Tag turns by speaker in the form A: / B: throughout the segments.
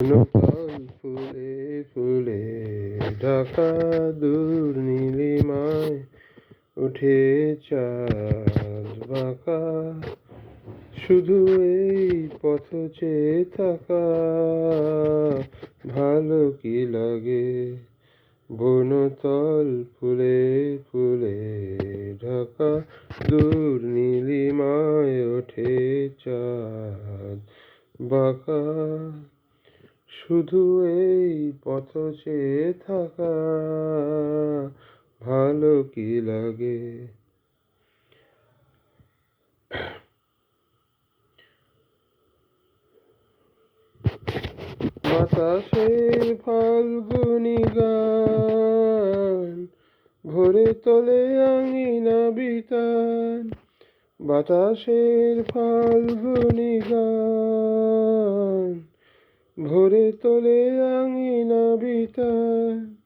A: ফুলে ফুলে ঢাকা দূর নীলিমায় উঠে চাঁদ বাঁকা। শুধু এই পথ চেয়ে থাকা, ভালো কি লাগে? বনতল ফুলে ফুলে ঢাকা দূর নীলিমায় ওঠে চাঁদ বাঁকা। শুধু এই পথ চেয়ে থাকা ভালো কি লাগে? বাতাসের ফাল্গুনি গান, ভরে তোলে আঙিনা বিতান। বাতাসের ফাল্গুনি গান। ভরে তোলে আঙিনা বিতান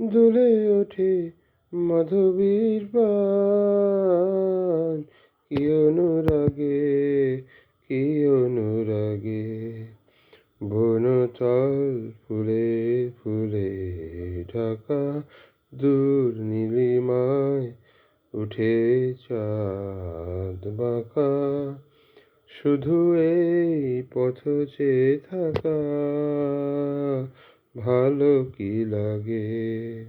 A: দুলে ওঠে মাধবীর পান। কি অনুরাগে কি অনুরাগে, বনতল ফুলে ফুলে ঢাকা দূর নীলিমায় উঠে চাঁদ বাঁকা। শুধু এই পথ চেয়ে থাকা ভালো কি লাগে?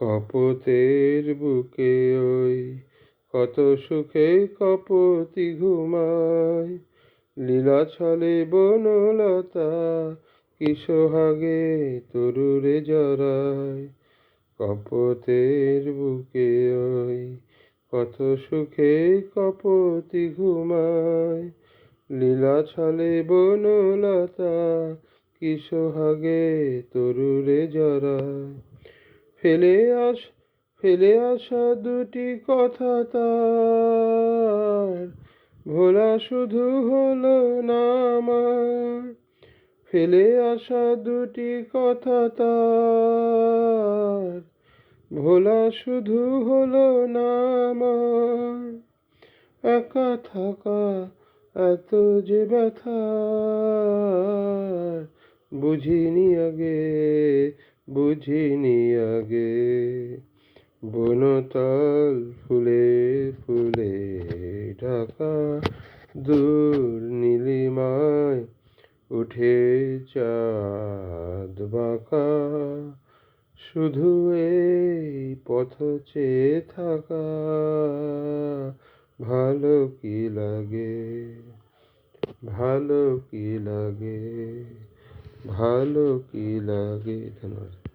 A: কপতের বুকে ওই কত সুখে কপতি ঘুমায়। লীলা ছলে বনলতা কি সোহাগে তরুরে জড়ায়। কপতের বুকে ওই কত সুখে কপতি ঘুমায়। লীলা ছলে বনলতা, কি সোহাগে তরুরে জড়ায়। ফেলে আস, ফেলে আসা দুটি কথা তার, ভোলা শুধু হলো না আমার। ফেলে আসা দুটি কথা তার ভোলা শুধু হলো না আমার। একা থাকা, এত যে ব্যথা। বুঝিনি আগে বুঝিনি আগে। বনতল ফুলে ফুলে ঢাকা দূর নীলিমায় উঠে চাঁদ বাঁকা। শুধু এই পথ চেয়ে থাকা ভালো কি লাগে? ভালো কি লাগে? ভালো কি লাগে? ধন্যবাদ।